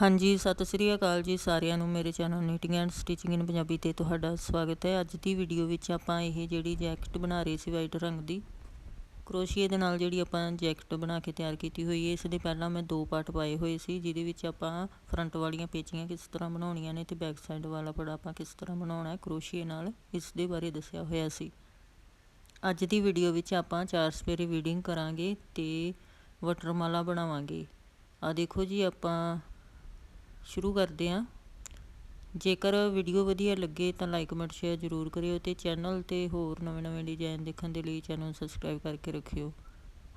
ਹਾਂਜੀ, ਸਤਿ ਸ੍ਰੀ ਅਕਾਲ ਜੀ ਸਾਰਿਆਂ ਨੂੰ। ਮੇਰੇ channel knitting and stitching in Punjabi ਤੇ ਤੁਹਾਡਾ ਸਵਾਗਤ ਹੈ। ਅੱਜ ਦੀ ਵੀਡੀਓ ਵਿੱਚ ਆਪਾਂ ਇਹ ਜਿਹੜੀ ਜੈਕਟ ਬਣਾ ਰਹੇ ਸੀ ਵਾਈਟ ਰੰਗ ਦੀ, ਕਰੋਸ਼ੀਏ ਦੇ ਨਾਲ ਜਿਹੜੀ ਆਪਾਂ ਜੈਕਟ ਬਣਾ ਕੇ ਤਿਆਰ ਕੀਤੀ ਹੋਈ ਹੈ ਇਸ ਦੇ ਪਹਿਲਾਂ ਮੈਂ ਦੋ ਪਾਰਟ ਪਾਏ ਹੋਏ ਸੀ, ਜਿਹਦੇ ਵਿੱਚ ਆਪਾਂ ਫਰੰਟ ਵਾਲੀਆਂ ਪੇਚੀਆਂ ਕਿਸ ਤਰ੍ਹਾਂ ਬਣਾਉਣੀਆਂ ਨੇ ਤੇ ਬੈਕ ਸਾਈਡ ਵਾਲਾ ਪੜਾ ਆਪਾਂ ਕਿਸ ਤਰ੍ਹਾਂ ਬਣਾਉਣਾ ਹੈ, ਕਰੋਸ਼ੀਏ ਨਾਲ ਇਸ ਦੇ ਬਾਰੇ ਦੱਸਿਆ ਹੋਇਆ ਸੀ। ਅੱਜ ਦੀ ਵੀਡੀਓ ਵਿੱਚ ਆਪਾਂ ਚਾਰ ਸਪੇਰੇ ਵੀਡਿੰਗ ਕਰਾਂਗੇ ਤੇ ਵਟਰਮਾਲਾ ਬਣਾਵਾਂਗੇ। ਆ ਦੇਖੋ ਜੀ, ਆਪਾਂ ਸ਼ੁਰੂ ਕਰਦੇ ਹਾਂ। ਜੇਕਰ ਵੀਡੀਓ ਵਧੀਆ ਲੱਗੇ ਤਾਂ ਲਾਈਕ ਕਮੈਂਟ ਸ਼ੇਅਰ ਜ਼ਰੂਰ ਕਰਿਓ ਤੇ ਚੈਨਲ ਤੇ ਹੋਰ ਨਵੇਂ-ਨਵੇਂ ਡਿਜ਼ਾਈਨ ਦੇਖਣ ਦੇ ਲਈ ਚੈਨਲ ਸਬਸਕ੍ਰਾਈਬ ਕਰਕੇ ਰੱਖਿਓ।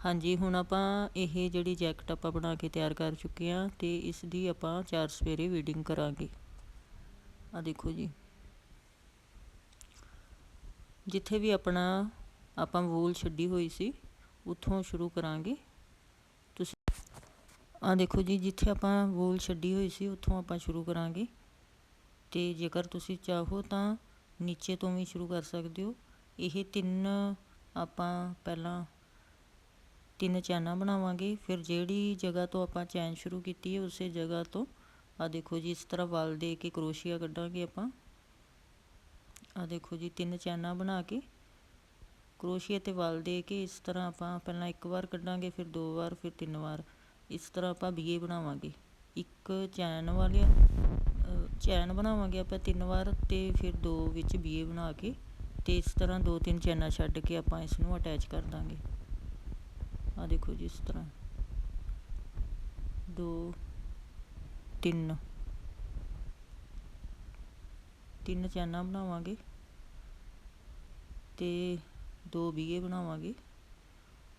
ਹਾਂਜੀ, ਹੁਣ ਆਪਾਂ ਇਹ ਜਿਹੜੀ ਜੈਕਟ ਆਪਾਂ ਬਣਾ ਕੇ ਤਿਆਰ ਕਰ ਚੁੱਕੇ ਹਾਂ ਤੇ ਇਸ ਦੀ ਆਪਾਂ ਚਾਰ ਸਵੇਰੇ ਵੀਡਿੰਗ ਕਰਾਂਗੇ। ਆ ਦੇਖੋ ਜੀ। ਜਿੱਥੇ ਵੀ ਆਪਣਾ ਆਪਾਂ ਵੂਲ ਛੱਡੀ ਹੋਈ ਸੀ, ਉੱਥੋਂ ਸ਼ੁਰੂ ਕਰਾਂਗੇ। ਆ ਦੇਖੋ ਜੀ, ਜਿੱਥੇ ਆਪਾਂ ਵੂਲ ਛੱਡੀ ਹੋਈ ਸੀ, ਉੱਥੋਂ ਆਪਾਂ ਸ਼ੁਰੂ ਕਰਾਂਗੇ। ਤੇ ਜੇਕਰ ਤੁਸੀਂ ਚਾਹੋ ਤਾਂ ਨੀਚੇ ਤੋਂ ਵੀ ਸ਼ੁਰੂ ਕਰ ਸਕਦੇ ਹੋ। ਇਹ ਤਿੰਨ ਆਪਾਂ ਪਹਿਲਾਂ ਤਿੰਨ ਚੈਨਾਂ ਬਣਾਵਾਂਗੇ। ਫਿਰ ਜਿਹੜੀ ਜਗ੍ਹਾ ਤੋਂ ਆਪਾਂ ਚੈਨ ਸ਼ੁਰੂ ਕੀਤੀ ਹੈ, ਉਸੇ ਜਗ੍ਹਾ ਤੋਂ ਆ ਦੇਖੋ ਜੀ, ਇਸ ਤਰ੍ਹਾਂ ਵਲ ਦੇ ਕੇ ਕਰੋਸ਼ੀਆ ਕੱਢਾਂਗੇ ਆਪਾਂ। ਆ ਦੇਖੋ ਜੀ, ਤਿੰਨ ਚੈਨਾਂ ਬਣਾ ਕੇ ਕਰੋਸ਼ੀਆ ਤੇ ਵਲ ਦੇ ਕੇ ਇਸ ਤਰ੍ਹਾਂ ਆਪਾਂ ਪਹਿਲਾਂ ਇੱਕ ਵਾਰ ਕੱਢਾਂਗੇ, ਫਿਰ ਦੋ ਵਾਰ, ਫਿਰ ਤਿੰਨ ਵਾਰ। ਇਸ ਤਰ੍ਹਾਂ ਆਪਾਂ ਬੀਏ ਬਣਾਵਾਂਗੇ। ਇੱਕ ਚੈਨ ਵਾਲੇ ਚੈਨ ਬਣਾਵਾਂਗੇ ਆਪਾਂ ਤਿੰਨ ਵਾਰ ਅਤੇ ਫਿਰ ਦੋ ਵਿੱਚ ਬੀਏ ਬਣਾ ਕੇ ਅਤੇ ਇਸ ਤਰ੍ਹਾਂ ਦੋ ਤਿੰਨ ਚੈਨਾਂ ਛੱਡ ਕੇ ਆਪਾਂ ਇਸ ਨੂੰ ਅਟੈਚ ਕਰ ਦਾਂਗੇ। ਆ ਦੇਖੋ ਜੀ ਇਸ ਤਰ੍ਹਾਂ। ਦੋ, ਤਿੰਨ। ਤਿੰਨ ਚੈਨਾਂ ਬਣਾਵਾਂਗੇ ਤੇ ਦੋ ਬੀਏ ਬਣਾਵਾਂਗੇ।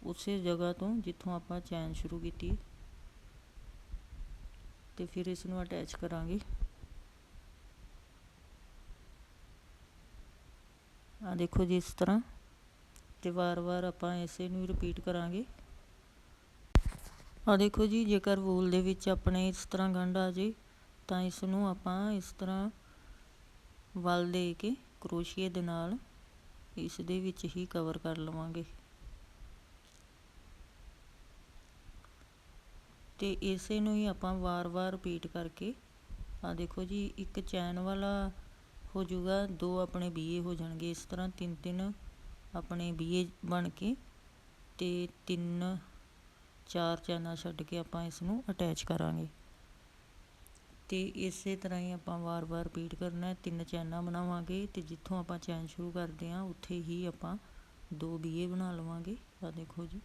ਉਸੇ ਜਗ੍ਹਾ ਤੋਂ ਜਿੱਥੋਂ ਆਪਾਂ ਚੈਨ ਸ਼ੁਰੂ ਕੀਤੀ ਤੇ ਫਿਰ ਇਸ ਨੂੰ ਅਟੈਚ ਕਰਾਂਗੇ। ਆ ਦੇਖੋ ਜੀ ਇਸ ਤਰ੍ਹਾਂ। ਤੇ ਵਾਰ-ਵਾਰ ਆਪਾਂ ਇਸੇ ਨੂੰ ਰਿਪੀਟ ਕਰਾਂਗੇ। ਆ ਦੇਖੋ ਜੀ, ਜੇਕਰ ਵੂਲ ਦੇ ਵਿੱਚ ਆਪਣੇ ਇਸ ਤਰ੍ਹਾਂ ਗੰਢ ਆ ਜੇ, ਤਾਂ ਇਸ ਨੂੰ ਆਪਾਂ ਇਸ ਤਰ੍ਹਾਂ ਵਲ ਦੇ ਕੇ ਕਰੋਸ਼ੀਏ ਦੇ ਨਾਲ ਇਸ ਦੇ ਵਿੱਚ ਹੀ ਕਵਰ ਕਰ ਲਵਾਂਗੇ। ਅਤੇ ਇਸੇ ਨੂੰ ਹੀ ਆਪਾਂ ਵਾਰ-ਵਾਰ ਰਿਪੀਟ ਕਰਕੇ, ਆਹ ਦੇਖੋ ਜੀ, ਇੱਕ ਚੈਨ ਵਾਲਾ ਹੋ ਜਾਊਗਾ, ਦੋ ਆਪਣੇ ਬੀਏ ਹੋ ਜਾਣਗੇ, ਇਸ ਤਰ੍ਹਾਂ ਤਿੰਨ ਤਿੰਨ ਆਪਣੇ ਬੀਏ ਬਣ ਕੇ ਤੇ ਤਿੰਨ, ਚਾਰ ਚੈਨਾਂ ਛੱਡ ਕੇ ਆਪਾਂ ਇਸ ਨੂੰ ਅਟੈਚ ਕਰਾਂਗੇ। ਤੇ ਇਸੇ ਤਰ੍ਹਾਂ ਹੀ ਆਪਾਂ ਵਾਰ-ਵਾਰ ਰਿਪੀਟ ਕਰਨਾ ਹੈ, ਤਿੰਨ ਚੈਨਾਂ ਬਣਾਵਾਂਗੇ ਤੇ ਜਿੱਥੋਂ ਆਪਾਂ ਚੈਨ ਸ਼ੁਰੂ ਕਰਦੇ ਹਾਂ, ਉੱਥੇ ਹੀ ਆਪਾਂ ਦੋ ਬੀਏ ਬਣਾ ਲਵਾਂਗੇ ਆ ਦੇਖੋ ਜੀ।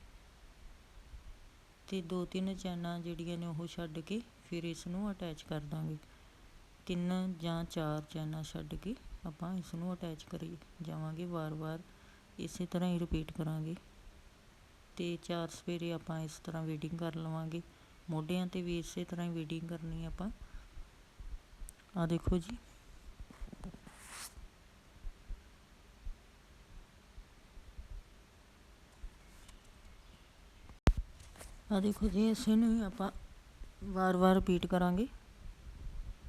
ਅਤੇ ਦੋ ਤਿੰਨ ਚੈਨਾਂ ਜਿਹੜੀਆਂ ਨੇ ਉਹ ਛੱਡ ਕੇ ਫਿਰ ਇਸ ਨੂੰ ਅਟੈਚ ਕਰ ਦਾਂਗੇ। ਤਿੰਨ ਜਾਂ ਚਾਰ ਚੈਨਾਂ ਛੱਡ ਕੇ ਆਪਾਂ ਇਸ ਨੂੰ ਅਟੈਚ ਕਰੀ ਜਾਵਾਂਗੇ ਵਾਰ-ਵਾਰ। ਇਸੇ ਤਰ੍ਹਾਂ ਹੀ ਰਿਪੀਟ ਕਰਾਂਗੇ। ਅਤੇ ਚਾਰ ਸਵੇਰੇ ਆਪਾਂ ਇਸ ਤਰ੍ਹਾਂ ਵੀਡਿੰਗ ਕਰ ਲਵਾਂਗੇ। ਮੋਢਿਆਂ ਤੇ ਵੀ ਇਸੇ ਤਰ੍ਹਾਂ ਹੀ ਵੀਡਿੰਗ ਕਰਨੀ ਆਪਾਂ। ਆ ਦੇਖੋ ਜੀ। ਆ ਦੇਖੋ ਜੀ, ਇਸੇ ਨੂੰ ਹੀ ਆਪਾਂ ਵਾਰ-ਵਾਰ ਰਿਪੀਟ ਕਰਾਂਗੇ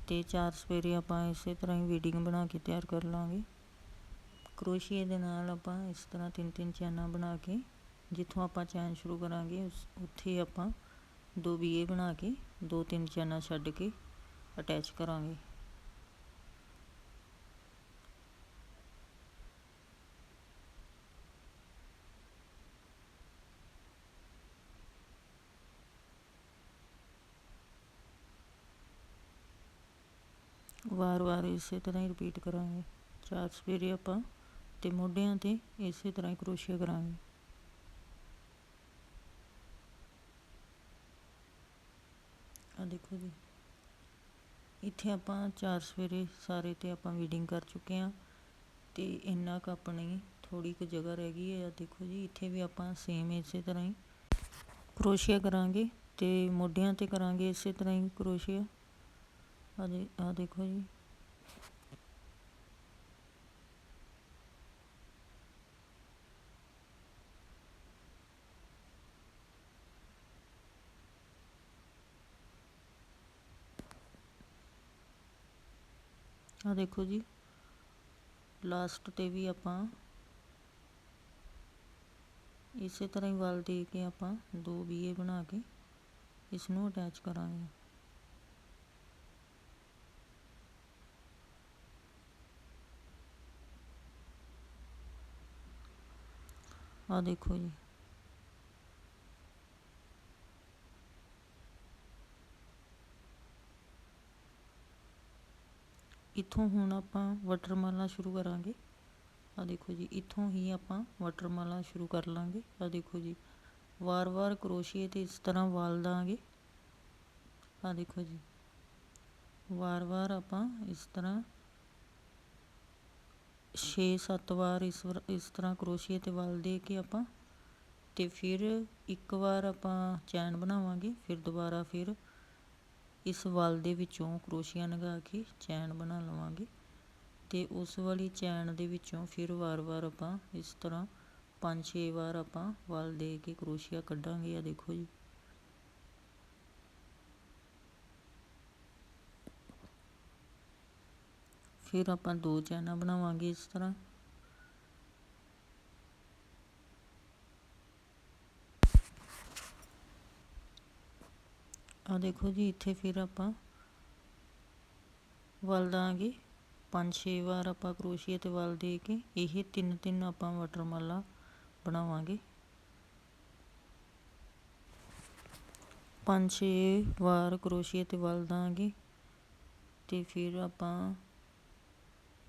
ਤੇ ਚਾਰ ਸਵੇਰੇ ਆਪਾਂ ਇਸੇ ਤਰ੍ਹਾਂ ਹੀ ਵੀਡਿੰਗ ਬਣਾ ਕੇ ਤਿਆਰ ਕਰ ਲਾਂਗੇ। ਕਰੋਸ਼ੀਏ ਦੇ ਨਾਲ ਆਪਾਂ ਇਸ ਤਰ੍ਹਾਂ ਤਿੰਨ ਤਿੰਨ ਚੈਨਾਂ ਬਣਾ ਕੇ ਜਿੱਥੋਂ ਆਪਾਂ ਚੈਨ ਸ਼ੁਰੂ ਕਰਾਂਗੇ, ਉਸ ਉੱਥੇ ਆਪਾਂ ਦੋ ਬੀਏ ਬਣਾ ਕੇ ਦੋ ਤਿੰਨ ਚੈਨਾਂ ਛੱਡ ਕੇ ਅਟੈਚ ਕਰਾਂਗੇ। ਵਾਰ-ਵਾਰ ਇਸੇ ਤਰ੍ਹਾਂ ਹੀ ਰਿਪੀਟ ਕਰਾਂਗੇ। ਚਾਰ ਸਵੇਰੇ ਆਪਾਂ ਤੇ ਮੋਢਿਆਂ ਤੇ ਇਸੇ ਤਰ੍ਹਾਂ ਹੀ ਕਰੋਸ਼ੀਆ ਕਰਾਂਗੇ। ਆ ਦੇਖੋ ਜੀ। ਇੱਥੇ ਆਪਾਂ ਚਾਰ ਸਵੇਰੇ ਸਾਰੇ ਤੇ ਆਪਾਂ ਵੀਡਿੰਗ ਕਰ ਚੁੱਕੇ ਆ ਤੇ ਇੰਨਾ ਕ ਆਪਣੀ ਥੋੜੀ ਕੁ ਜਗ੍ਹਾ ਰਹਿ ਗਈ ਹੈ। ਆ ਦੇਖੋ ਜੀ, ਇੱਥੇ ਵੀ ਆਪਾਂ ਸੇਮ ਇਸੇ ਤਰ੍ਹਾਂ ਹੀ ਕਰੋਸ਼ੀਆ ਕਰਾਂਗੇ ਤੇ ਮੋਢਿਆਂ ਤੇ ਕਰਾਂਗੇ ਇਸੇ ਤਰ੍ਹਾਂ ਹੀ ਕਰੋਸ਼ੀਆ। ਆ ਦੇ ਆ ਦੇਖੋ ਜੀ ਆ ਦੇਖੋ ਜੀ ਲਾਸਟ ਤੇ ਵੀ ਆਪਾਂ ਇਸੇ ਤਰ੍ਹਾਂ ਹੀ ਵਲ ਦੇ ਕੇ ਆਪਾਂ ਦੋ ਬੀਏ ਬਣਾ ਕੇ ਇਸ ਨੂੰ ਅਟੈਚ ਕਰਾਂਗੇ ਆ ਦੇਖੋ ਜੀ। ਇੱਥੋਂ ਹੁਣ ਆਪਾਂ ਵਟਰਮਾਲਾ ਸ਼ੁਰੂ ਕਰਾਂਗੇ। ਆ ਦੇਖੋ ਜੀ, ਇੱਥੋਂ ਹੀ ਆਪਾਂ ਵਟਰਮਾਲਾ ਸ਼ੁਰੂ ਕਰ ਲਾਂਗੇ। ਆ ਦੇਖੋ ਜੀ, ਵਾਰ-ਵਾਰ ਕਰੋਸ਼ੀਏ ਤੇ ਇਸ ਤਰ੍ਹਾਂ ਵਾਲ ਦਾਂਗੇ। ਆ ਦੇਖੋ ਜੀ, ਵਾਰ-ਵਾਰ ਆਪਾਂ ਇਸ ਤਰ੍ਹਾਂ 6-7 ਵਾਰ ਇਸ ਵਰ, ਇਸ ਤਰ੍ਹਾਂ ਕਰੋਸ਼ੀਏ ਤੇ ਵਾਲ ਦੇ ਕੇ ਆਪਾਂ ਅਤੇ ਫਿਰ ਇੱਕ ਵਾਰ ਆਪਾਂ ਚੈਨ ਬਣਾਵਾਂਗੇ, ਫਿਰ ਦੁਬਾਰਾ ਫਿਰ ਇਸ ਵਲ ਦੇ ਵਿੱਚੋਂ ਕਰੋਸ਼ੀਆ ਲਗਾ ਕੇ ਚੈਨ ਬਣਾ ਲਵਾਂਗੇ ਅਤੇ ਉਸ ਵਾਲੀ ਚੈਨ ਦੇ ਵਿੱਚੋਂ ਫਿਰ ਵਾਰ-ਵਾਰ ਆਪਾਂ ਇਸ ਤਰ੍ਹਾਂ 5-6 ਵਾਰ ਆਪਾਂ ਵਲ ਦੇ ਕੇ ਕਰੋਸ਼ੀਆ ਕੱਢਾਂਗੇ। ਆ ਦੇਖੋ ਜੀ। ਫਿਰ ਆਪਾਂ ਦੋ ਚੈਨਾਂ ਬਣਾਵਾਂਗੇ ਇਸ ਤਰ੍ਹਾਂ। ਆ ਦੇਖੋ ਜੀ, ਇੱਥੇ ਫਿਰ ਆਪਾਂ ਵਲ ਦਾਂਗੇ। ਪੰਜ ਛੇ ਵਾਰ ਆਪਾਂ ਕਰੋਸ਼ੀਏ ਤੇ ਵਲ ਦੇ ਕੇ ਇਹ ਤਿੰਨ ਤਿੰਨ ਆਪਾਂ ਵਟਰਮਾਲਾ ਬਣਾਵਾਂਗੇ। ਪੰਜ ਛੇ ਵਾਰ ਕਰੋਸ਼ੀਏ ਤੇ ਵਲ ਦਾਂਗੇ ਤੇ ਫਿਰ ਆਪਾਂ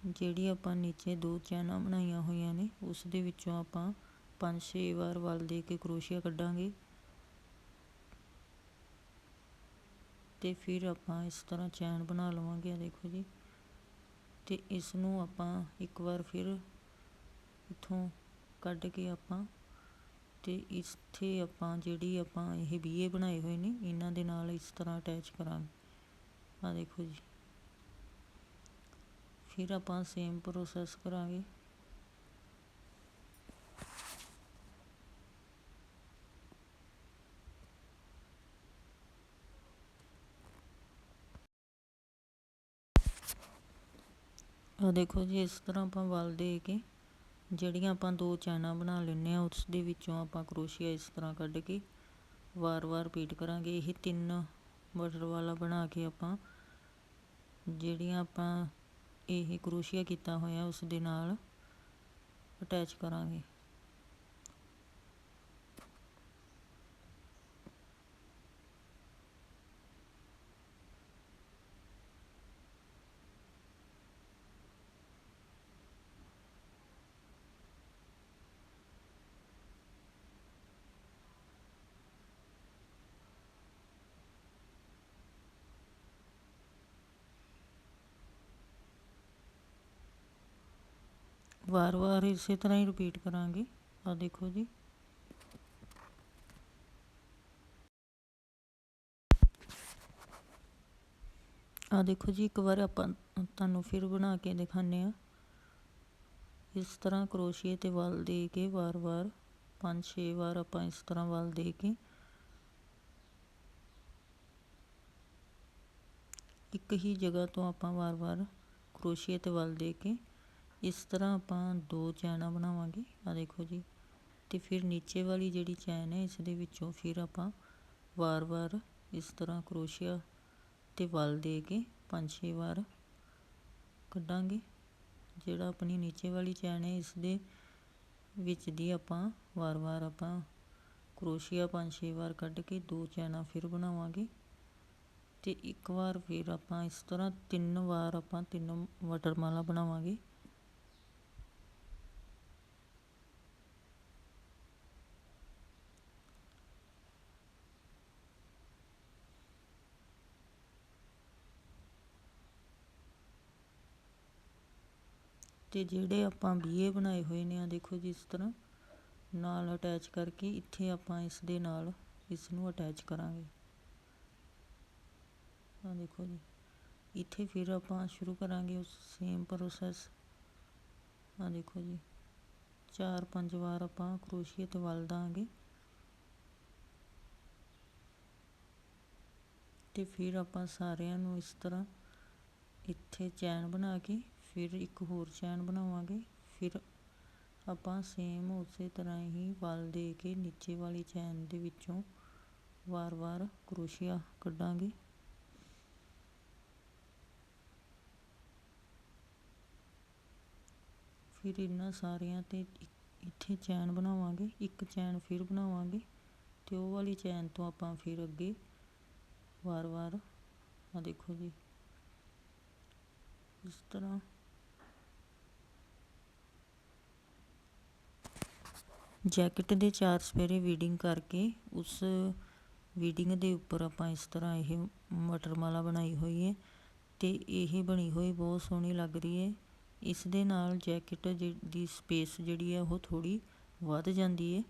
ਜਿਹੜੀ ਆਪਾਂ ਨੀਚੇ ਦੋ ਚੈਨਾਂ ਬਣਾਈਆਂ ਹੋਈਆਂ ਨੇ, ਉਸ ਦੇ ਵਿੱਚੋਂ ਆਪਾਂ ਪੰਜ ਛੇ ਵਾਰ ਵੱਲ ਦੇ ਕੇ ਕਰੋਸ਼ੀਆ ਕੱਢਾਂਗੇ। ਤੇ ਫਿਰ ਆਪਾਂ ਇਸ ਤਰ੍ਹਾਂ ਚੈਨ ਬਣਾ ਲਵਾਂਗੇ, ਆ ਦੇਖੋ ਜੀ। ਤੇ ਇਸ ਨੂੰ ਆਪਾਂ ਇੱਕ ਵਾਰ ਫਿਰ ਇਥੋਂ ਕੱਢ ਕੇ ਆਪਾਂ, ਤੇ ਇੱਥੇ ਆਪਾਂ ਜਿਹੜੀ ਆਪਾਂ ਇਹ ਬੀਏ ਬਣਾਏ ਹੋਏ ਨੇ, ਇਹਨਾਂ ਦੇ ਨਾਲ ਇਸ ਤਰ੍ਹਾਂ ਅਟੈਚ ਕਰਾਂਗੇ। ਆ ਦੇਖੋ ਜੀ। ਫਿਰ ਆਪਾਂ ਸੇਮ ਪ੍ਰੋਸੈਸ ਕਰਾਂਗੇ। ਆ ਦੇਖੋ ਜੀ, ਇਸ ਤਰ੍ਹਾਂ ਆਪਾਂ ਵਲ ਦੇ ਕੇ ਜਿਹੜੀਆਂ ਆਪਾਂ ਦੋ ਚੈਨਾਂ ਬਣਾ ਲੈਣੇ ਆ ਉਸ ਦੇ ਵਿੱਚੋਂ ਆਪਾਂ ਕਰੋਸ਼ੀਆ ਇਸ ਤਰ੍ਹਾਂ ਕੱਢ ਕੇ ਵਾਰ-ਵਾਰ ਰਿਪੀਟ ਕਰਾਂਗੇ। ਇਹ ਤਿੰਨ ਬਟਰ ਵਾਲਾ ਬਣਾ ਕੇ ਆਪਾਂ, ਜਿਹੜੀਆਂ ਆਪਾਂ ਇਹ ਕਰੋਸ਼ੀਆ ਕੀਤਾ ਹੋਇਆ ਉਸ ਦੇ ਨਾਲ ਅਟੈਚ ਕਰਾਂਗੇ। ਵਾਰ-ਵਾਰ ਇਸੇ ਤਰ੍ਹਾਂ ਹੀ ਰਿਪੀਟ ਕਰਾਂਗੇ। ਆ ਦੇਖੋ ਜੀ। ਆ ਦੇਖੋ ਜੀ, ਇੱਕ ਵਾਰ ਆਪਾਂ ਤੁਹਾਨੂੰ ਫਿਰ ਬਣਾ ਕੇ ਦਿਖਾਣੇ ਆ ਇਸ ਤਰ੍ਹਾਂ ਕਰੋਸ਼ੀਏ ਤੇ ਵਲ ਦੇ ਕੇ ਵਾਰ-ਵਾਰ 5-6 ਵਾਰ ਆਪਾਂ ਇਸ ਤਰ੍ਹਾਂ ਵਲ ਦੇ ਕੇ ਇੱਕ ਹੀ ਜਗ੍ਹਾ ਤੋਂ ਆਪਾਂ ਵਾਰ-ਵਾਰ ਕਰੋਸ਼ੀਏ ਤੇ ਵਲ ਦੇ ਕੇ ਇਸ ਤਰ੍ਹਾਂ ਆਪਾਂ ਦੋ ਚੈਨਾਂ ਬਣਾਵਾਂਗੇ। ਆ ਦੇਖੋ ਜੀ। ਅਤੇ ਫਿਰ ਨੀਚੇ ਵਾਲੀ ਜਿਹੜੀ ਚੈਨ ਹੈ, ਇਸ ਦੇ ਵਿੱਚੋਂ ਫਿਰ ਆਪਾਂ ਵਾਰ-ਵਾਰ ਇਸ ਤਰ੍ਹਾਂ ਕਰੋਸ਼ੀਆ ਤੇ ਵਲ ਦੇ ਕੇ ਪੰਜ ਛੇ ਵਾਰ ਕੱਢਾਂਗੇ। ਜਿਹੜਾ ਆਪਣੀ ਨੀਚੇ ਵਾਲੀ ਚੈਨ ਹੈ, ਇਸ ਦੇ ਵਿੱਚ ਦੀ ਆਪਾਂ ਵਾਰ-ਵਾਰ ਆਪਾਂ ਕਰੋਸ਼ੀਆ ਪੰਜ ਛੇ ਵਾਰ ਕੱਢ ਕੇ ਦੋ ਚੈਨਾਂ ਫਿਰ ਬਣਾਵਾਂਗੇ। ਤੇ ਇੱਕ ਵਾਰ ਫਿਰ ਆਪਾਂ ਇਸ ਤਰ੍ਹਾਂ ਤਿੰਨ ਵਾਰ ਆਪਾਂ ਤਿੰਨ ਵਟਰਮਾਲਾ ਬਣਾਵਾਂਗੇ। ਅਤੇ ਜਿਹੜੇ ਆਪਾਂ ਬੀਏ ਬਣਾਏ ਹੋਏ ਨੇ ਆ, ਦੇਖੋ ਜੀ ਇਸ ਤਰ੍ਹਾਂ, ਨਾਲ ਅਟੈਚ ਕਰਕੇ ਇੱਥੇ ਆਪਾਂ ਇਸ ਦੇ ਨਾਲ ਇਸ ਨੂੰ ਅਟੈਚ ਕਰਾਂਗੇ। ਆ ਦੇਖੋ ਜੀ, ਇੱਥੇ ਫਿਰ ਆਪਾਂ ਸ਼ੁਰੂ ਕਰਾਂਗੇ ਉਸ ਸੇਮ ਪ੍ਰੋਸੈਸ ਆ ਦੇਖੋ ਜੀ, ਚਾਰ ਪੰਜ ਵਾਰ ਆਪਾਂ ਕਰੋਸ਼ੀਏ ਤੇ ਵਲ ਦਾਂਗੇ। ਤੇ ਫਿਰ ਆਪਾਂ ਸਾਰਿਆਂ ਨੂੰ ਇਸ ਤਰ੍ਹਾਂ ਇੱਥੇ ਚੈਨ ਬਣਾ ਕੇ ਫਿਰ ਇੱਕ ਹੋਰ ਚੈਨ ਬਣਾਵਾਂਗੇ। ਫਿਰ ਆਪਾਂ ਸੇਮ ਉਸੇ ਤਰ੍ਹਾਂ ਹੀ ਵੱਲ ਦੇ ਕੇ ਨੀਚੇ ਵਾਲੀ ਚੈਨ ਦੇ ਵਿੱਚੋਂ ਵਾਰ-ਵਾਰ ਕਰੋਸ਼ੀਆ ਕੱਢਾਂਗੇ। ਫਿਰ ਇਹਨਾਂ ਸਾਰਿਆਂ ਤੇ ਇੱਥੇ ਚੈਨ ਬਣਾਵਾਂਗੇ। ਇੱਕ ਚੈਨ ਫਿਰ ਬਣਾਵਾਂਗੇ ਤੇ ਉਹ ਵਾਲੀ ਚੈਨ ਤੋਂ ਆਪਾਂ ਫਿਰ ਅੱਗੇ ਵਾਰ-ਵਾਰ ਆ ਦੇਖੋ ਜੀ, ਇਸ ਤਰ੍ਹਾਂ ਜੈਕਟ ਦੇ ਚਾਰ ਸਪੇਰੇ ਵੀਡਿੰਗ ਕਰਕੇ ਉਸ ਵੀਡਿੰਗ ਦੇ ਉੱਪਰ ਆਪਾਂ ਇਸ ਤਰ੍ਹਾਂ ਇਹ ਮਟਰ ਮਾਲਾ ਬਣਾਈ ਹੋਈ ਹੈ ਅਤੇ ਇਹ ਬਣੀ ਹੋਈ ਬਹੁਤ ਸੋਹਣੀ ਲੱਗ ਰਹੀ ਹੈ। ਇਸ ਦੇ ਨਾਲ ਜੈਕਟ ਦੀ ਸਪੇਸ ਜਿਹੜੀ ਹੈ ਉਹ ਥੋੜ੍ਹੀ ਵੱਧ ਜਾਂਦੀ ਹੈ।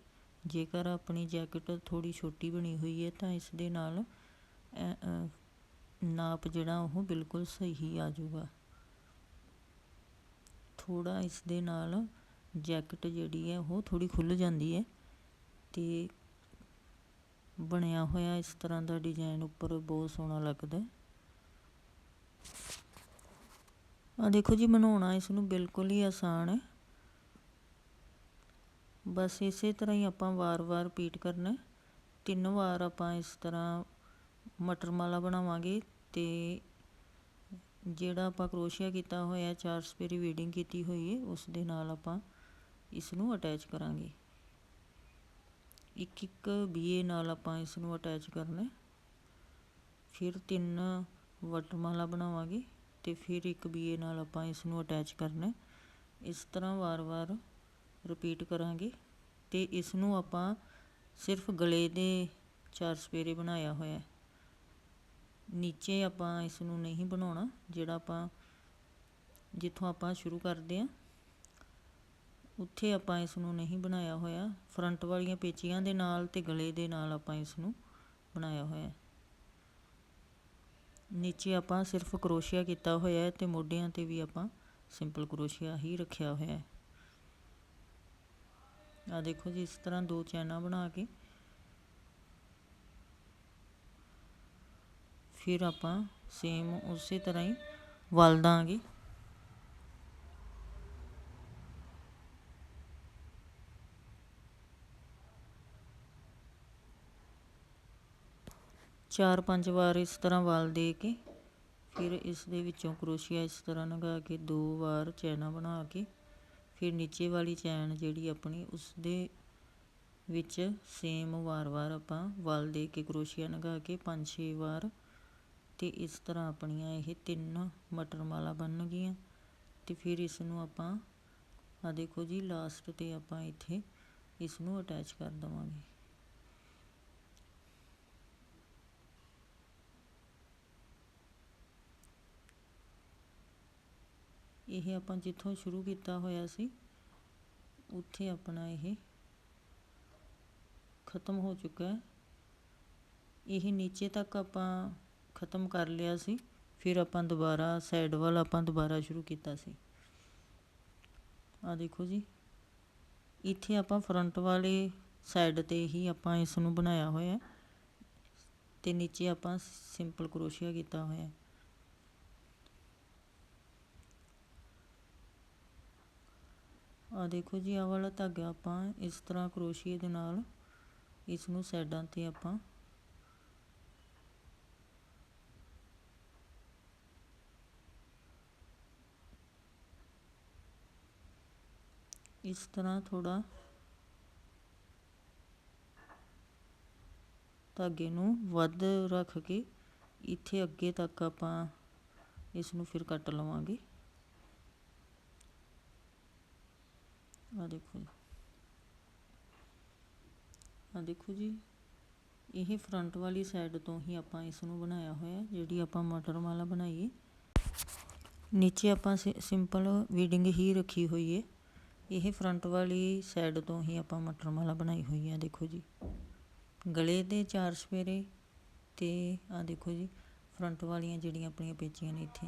ਜੇਕਰ ਆਪਣੀ ਜੈਕਟ ਥੋੜ੍ਹੀ ਛੋਟੀ ਬਣੀ ਹੋਈ ਹੈ ਤਾਂ ਇਸ ਦੇ ਨਾਲ ਨਾਪ ਜਿਹੜਾ ਉਹ ਬਿਲਕੁਲ ਸਹੀ ਆ ਜਾਊਗਾ। ਥੋੜ੍ਹਾ ਇਸ ਦੇ ਨਾਲ ਜੈਕਟ ਜਿਹੜੀ ਹੈ ਉਹ ਥੋੜ੍ਹੀ ਖੁੱਲ੍ਹ ਜਾਂਦੀ ਹੈ ਅਤੇ ਬਣਿਆ ਹੋਇਆ ਇਸ ਤਰ੍ਹਾਂ ਦਾ ਡਿਜ਼ਾਈਨ ਉੱਪਰ ਬਹੁਤ ਸੋਹਣਾ ਲੱਗਦਾ ਆ ਦੇਖੋ ਜੀ, ਬਣਾਉਣਾ ਇਸ ਨੂੰ ਬਿਲਕੁਲ ਹੀ ਆਸਾਨ ਹੈ। ਬਸ ਇਸੇ ਤਰ੍ਹਾਂ ਹੀ ਆਪਾਂ ਵਾਰ-ਵਾਰ ਰਿਪੀਟ ਕਰਨਾ ਤਿੰਨ ਵਾਰ ਆਪਾਂ ਇਸ ਤਰ੍ਹਾਂ ਮਟਰ ਮਾਲਾ ਬਣਾਵਾਂਗੇ ਤੇ ਜਿਹੜਾ ਆਪਾਂ ਕਰੋਸ਼ੀਆ ਕੀਤਾ ਹੋਇਆ, ਚਾਰ ਸਪੇਰੀ ਵੀਡਿੰਗ ਕੀਤੀ ਹੋਈ ਹੈ, ਉਸ ਦੇ ਨਾਲ ਆਪਾਂ ਇਸ ਨੂੰ ਅਟੈਚ ਕਰਾਂਗੇ। ਇੱਕ ਇੱਕ ਬੀਏ ਨਾਲ ਆਪਾਂ ਇਸ ਨੂੰ ਅਟੈਚ ਕਰਨਾ ਫਿਰ ਤਿੰਨ ਵਟਮਾਲਾ ਬਣਾਵਾਂਗੇ ਤੇ ਫਿਰ ਇੱਕ ਬੀਏ ਨਾਲ ਆਪਾਂ ਇਸ ਨੂੰ ਅਟੈਚ ਕਰਨਾ ਇਸ ਤਰ੍ਹਾਂ ਵਾਰ-ਵਾਰ ਰਿਪੀਟ ਕਰਾਂਗੇ ਤੇ ਇਸ ਨੂੰ ਆਪਾਂ ਸਿਰਫ ਗਲੇ ਦੇ ਚਾਰ ਸਪੇਰੇ ਬਣਾਇਆ ਹੋਇਆ ਨੀਚੇ ਆਪਾਂ ਇਸ ਨੂੰ ਨਹੀਂ ਬਣਾਉਣਾ, ਜਿਹੜਾ ਆਪਾਂ ਜਿੱਥੋਂ ਆਪਾਂ ਸ਼ੁਰੂ ਕਰਦੇ ਆਂ ਉੱਥੇ ਆਪਾਂ ਇਸ ਨੂੰ ਨਹੀਂ ਬਣਾਇਆ ਹੋਇਆ। ਫਰੰਟ ਵਾਲੀਆਂ ਪੇਚੀਆਂ ਦੇ ਨਾਲ ਤੇ ਗਲੇ ਦੇ ਨਾਲ ਆਪਾਂ ਇਸ ਨੂੰ ਬਣਾਇਆ ਹੋਇਆ ਨੀਚੇ ਆਪਾਂ ਸਿਰਫ ਕਰੋਸ਼ੀਆ ਕੀਤਾ ਹੋਇਆ ਹੈ ਤੇ ਮੋਢਿਆਂ ਤੇ ਵੀ ਆਪਾਂ ਸਿੰਪਲ ਕਰੋਸ਼ੀਆ ਹੀ ਰੱਖਿਆ ਹੋਇਆ ਹੈ। ਆ ਦੇਖੋ ਜੀ, ਇਸ ਤਰ੍ਹਾਂ ਦੋ ਚੈਨਾਂ ਬਣਾ ਕੇ। ਫਿਰ ਆਪਾਂ ਸੇਮ ਉਸੇ ਤਰ੍ਹਾਂ ਹੀ ਵਲ ਦਾਂਗੇ। ਚਾਰ ਪੰਜ ਵਾਰ ਇਸ ਤਰ੍ਹਾਂ ਵਲ ਦੇ ਕੇ, ਫਿਰ ਇਸ ਦੇ ਵਿੱਚੋਂ ਕਰੋਸ਼ੀਆ ਇਸ ਤਰ੍ਹਾਂ ਲਗਾ ਕੇ ਦੋ ਵਾਰ ਚੈਨਾਂ ਬਣਾ ਕੇ, ਫਿਰ ਨੀਚੇ ਵਾਲੀ ਚੈਨ ਜਿਹੜੀ ਆਪਣੀ ਉਸ ਦੇ ਵਿੱਚ ਸੇਮ ਵਾਰ-ਵਾਰ ਆਪਾਂ ਵਲ ਦੇ ਕੇ ਕਰੋਸ਼ੀਆ ਲਗਾ ਕੇ 5-6 ਵਾਰ ਤੇ ਇਸ ਤਰ੍ਹਾਂ ਆਪਣੀਆਂ ਇਹ ਤਿੰਨ ਮਟਰ ਮਾਲਾ ਬਣ ਗਈਆਂ ਤੇ ਫਿਰ ਇਸ ਨੂੰ ਆਪਾਂ ਆ ਦੇਖੋ ਜੀ ਲਾਸਟ ਤੇ ਆਪਾਂ ਇੱਥੇ ਇਸ ਨੂੰ ਅਟੈਚ ਕਰ ਦਵਾਂਗੇ। ਇਹ ਆਪਾਂ ਜਿੱਥੋਂ ਸ਼ੁਰੂ ਕੀਤਾ ਹੋਇਆ ਸੀ, ਉੱਥੇ ਆਪਣਾ ਇਹ ਖਤਮ ਹੋ ਚੁੱਕਾ ਹੈ। ਇਹ ਨੀਚੇ ਤੱਕ ਆਪਾਂ ਖਤਮ ਕਰ ਲਿਆ ਸੀ, ਫਿਰ ਆਪਾਂ ਦੁਬਾਰਾ ਸਾਈਡ ਵੱਲ ਆਪਾਂ ਦੁਬਾਰਾ ਸ਼ੁਰੂ ਕੀਤਾ ਸੀ। ਆ ਦੇਖੋ ਜੀ, ਇੱਥੇ ਆਪਾਂ ਫਰੰਟ ਵਾਲੇ ਸਾਈਡ ਤੇ ਹੀ ਆਪਾਂ ਇਸ ਨੂੰ ਬਣਾਇਆ ਹੋਇਆ ਤੇ ਨੀਚੇ ਆਪਾਂ ਸਿੰਪਲ ਕਰੋਸ਼ੀਆ ਕੀਤਾ ਹੋਇਆ ਆ ਦੇਖੋ ਜੀ ਆ ਵਾਲਾ ਧਾਗਾ ਆਪਾਂ ਇਸ ਤਰ੍ਹਾਂ ਕਰੋਸ਼ੀਏ ਦੇ ਨਾਲ ਇਸ ਨੂੰ ਸਾਈਡਾਂ ਤੇ ਆਪਾਂ ਇਸ ਤਰ੍ਹਾਂ ਥੋੜਾ ਧਾਗੇ ਨੂੰ ਵੱਧ ਰੱਖ ਕੇ ਇੱਥੇ ਅੱਗੇ ਤੱਕ ਆਪਾਂ ਇਸ ਨੂੰ ਫਿਰ ਕੱਟ ਲਵਾਂਗੇ। ਆ ਦੇਖੋ ਆ ਦੇਖੋ ਜੀ, ਇਹ ਫਰੰਟ ਵਾਲੀ ਸਾਈਡ ਤੋਂ ਹੀ ਆਪਾਂ ਇਸ ਨੂੰ ਬਣਾਇਆ ਹੋਇਆ ਜਿਹੜੀ ਆਪਾਂ ਮਟਰ ਮਾਲਾ ਬਣਾਈਏ ਨੀਚੇ ਆਪਾਂ ਸਿੰਪਲ ਵੀਡਿੰਗ ਹੀ ਰੱਖੀ ਹੋਈ ਹੈ। ਇਹ ਫਰੰਟ ਵਾਲੀ ਸਾਈਡ ਤੋਂ ਹੀ ਆਪਾਂ ਮਟਰ ਵਾਲਾ ਬਣਾਈ ਹੋਈ ਹੈ, ਦੇਖੋ ਜੀ। ਗਲੇ ਦੇ ਚਾਰ ਸਵੇਰੇ ਤੇ ਆ ਦੇਖੋ ਜੀ ਫਰੰਟ ਵਾਲੀਆਂ ਜਿਹੜੀਆਂ ਆਪਣੀਆਂ ਪੇਚੀਆਂ ਨੇ ਇੱਥੇ।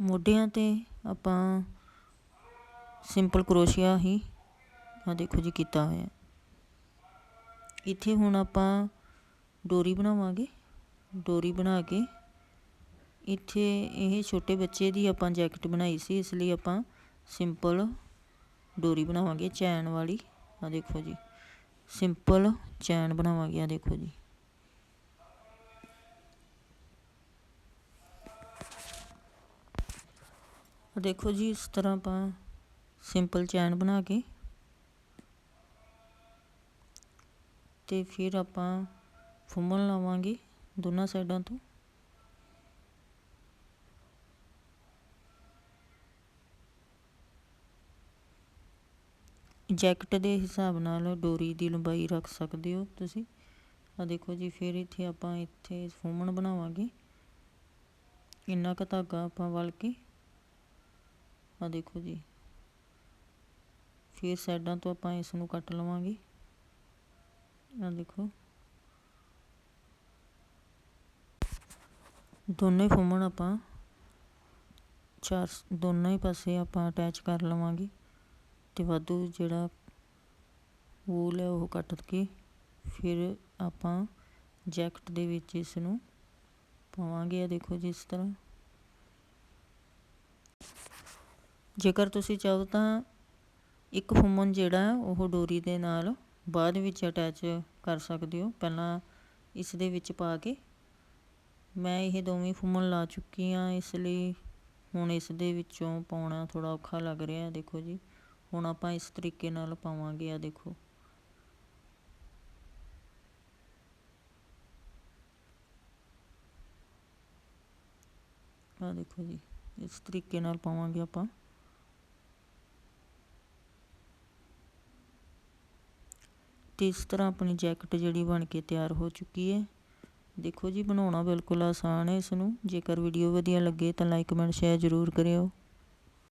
ਮੋਢਿਆਂ ਤੇ ਆਪਾਂ ਸਿੰਪਲ ਕਰੋਸ਼ੀਆ ਹੀ ਆ ਦੇਖੋ ਜੀ ਕੀਤਾ ਹੋਇਆ। ਇੱਥੇ ਹੁਣ ਆਪਾਂ ਡੋਰੀ ਬਣਾਵਾਂਗੇ। ਡੋਰੀ ਬਣਾ ਕੇ ਇੱਥੇ ਇਹ ਛੋਟੇ ਬੱਚੇ ਦੀ ਆਪਾਂ ਜੈਕਟ ਬਣਾਈ ਸੀ, ਇਸ ਲਈ ਆਪਾਂ ਸਿੰਪਲ ਡੋਰੀ ਬਣਾਵਾਂਗੇ, ਚੈਨ ਵਾਲੀ। ਆ ਦੇਖੋ ਜੀ, ਸਿੰਪਲ ਚੈਨ ਬਣਾਵਾਂਗੇ ਆ ਦੇਖੋ ਜੀ। ਦੇਖੋ ਜੀ, ਇਸ ਤਰ੍ਹਾਂ ਆਪਾਂ ਸਿੰਪਲ ਚੈਨ ਬਣਾ ਕੇ ਤੇ ਫਿਰ ਆਪਾਂ ਫੁੰਮਣ ਲਾਵਾਂਗੇ ਦੋਨਾਂ ਸਾਈਡਾਂ ਤੋਂ। ਜੈਕਟ ਦੇ ਹਿਸਾਬ ਨਾਲ ਡੋਰੀ ਦੀ ਲੰਬਾਈ ਰੱਖ ਸਕਦੇ ਹੋ ਤੁਸੀਂ। ਆ ਦੇਖੋ ਜੀ, ਫਿਰ ਇੱਥੇ ਆਪਾਂ ਇੱਥੇ ਫੁੰਮਣ ਬਣਾਵਾਂਗੇ। ਇੰਨਾ ਕੁ ਧਾਗਾ ਆਪਾਂ ਵਲ ਕੇ। ਆ ਦੇਖੋ ਜੀ। ਫਿਰ ਸਾਈਡਾਂ ਤੋਂ ਆਪਾਂ ਇਸ ਨੂੰ ਕੱਟ ਲਵਾਂਗੇ। ਆ ਦੇਖੋ। ਦੋਨੇ ਫੁੰਮਣ ਆਪਾਂ। ਚਾਰ ਦੋਨਾਂ ਹੀ ਪਾਸੇ ਆਪਾਂ ਅਟੈਚ ਕਰ ਲਵਾਂਗੇ। ਤੇ ਵਾਧੂ ਜਿਹੜਾ ਵੂਲ ਹੈ ਉਹ ਕੱਟ ਕੇ ਫਿਰ ਆਪਾਂ ਜੈਕਟ ਦੇ ਵਿੱਚ ਇਸ ਨੂੰ ਪਾਵਾਂਗੇ। ਆ ਦੇਖੋ ਜਿਸ ਤਰ੍ਹਾਂ। ਜੇਕਰ ਤੁਸੀਂ ਚਾਹੋ ਤਾਂ ਇੱਕ ਫੁੰਮਣ ਜਿਹੜਾ ਉਹ ਡੋਰੀ ਦੇ ਨਾਲ ਬਾਅਦ ਵਿੱਚ ਅਟੈਚ ਕਰ ਸਕਦੇ ਹੋ। ਪਹਿਲਾਂ ਇਸ ਦੇ ਵਿੱਚ ਪਾ ਕੇ ਮੈਂ ਇਹ ਦੋਵੇਂ ਫੁੰਮਣ ਲਾ ਚੁੱਕੀ ਹਾਂ। ਇਸ ਲਈ ਹੁਣ ਇਸ ਦੇ ਵਿੱਚੋਂ ਪਾਉਣਾ ਥੋੜਾ ਔਖਾ ਲੱਗ ਰਿਹਾ ਹੈ ਦੇਖੋ ਜੀ। ਹੁਣ ਆਪਾਂ ਇਸ ਤਰੀਕੇ ਨਾਲ ਪਾਵਾਂਗੇ ਆ ਦੇਖੋ। ਆ ਦੇਖੋ ਜੀ, ਇਸ ਤਰੀਕੇ ਨਾਲ ਪਾਵਾਂਗੇ ਆਪਾਂ। ਤੇ ਇਸ ਤਰ੍ਹਾਂ ਆਪਣੀ ਜੈਕਟ ਜਿਹੜੀ ਬਣ ਕੇ ਤਿਆਰ ਹੋ ਚੁੱਕੀ ਹੈ। ਦੇਖੋ ਜੀ, ਬਣਾਉਣਾ ਬਿਲਕੁਲ ਆਸਾਨ ਹੈ ਇਸ ਨੂੰ। ਜੇਕਰ ਵੀਡੀਓ ਵਧੀਆ ਲੱਗੇ ਤਾਂ ਲਾਈਕ ਕਮੈਂਟ ਸ਼ੇਅਰ ਜ਼ਰੂਰ ਕਰਿਓ।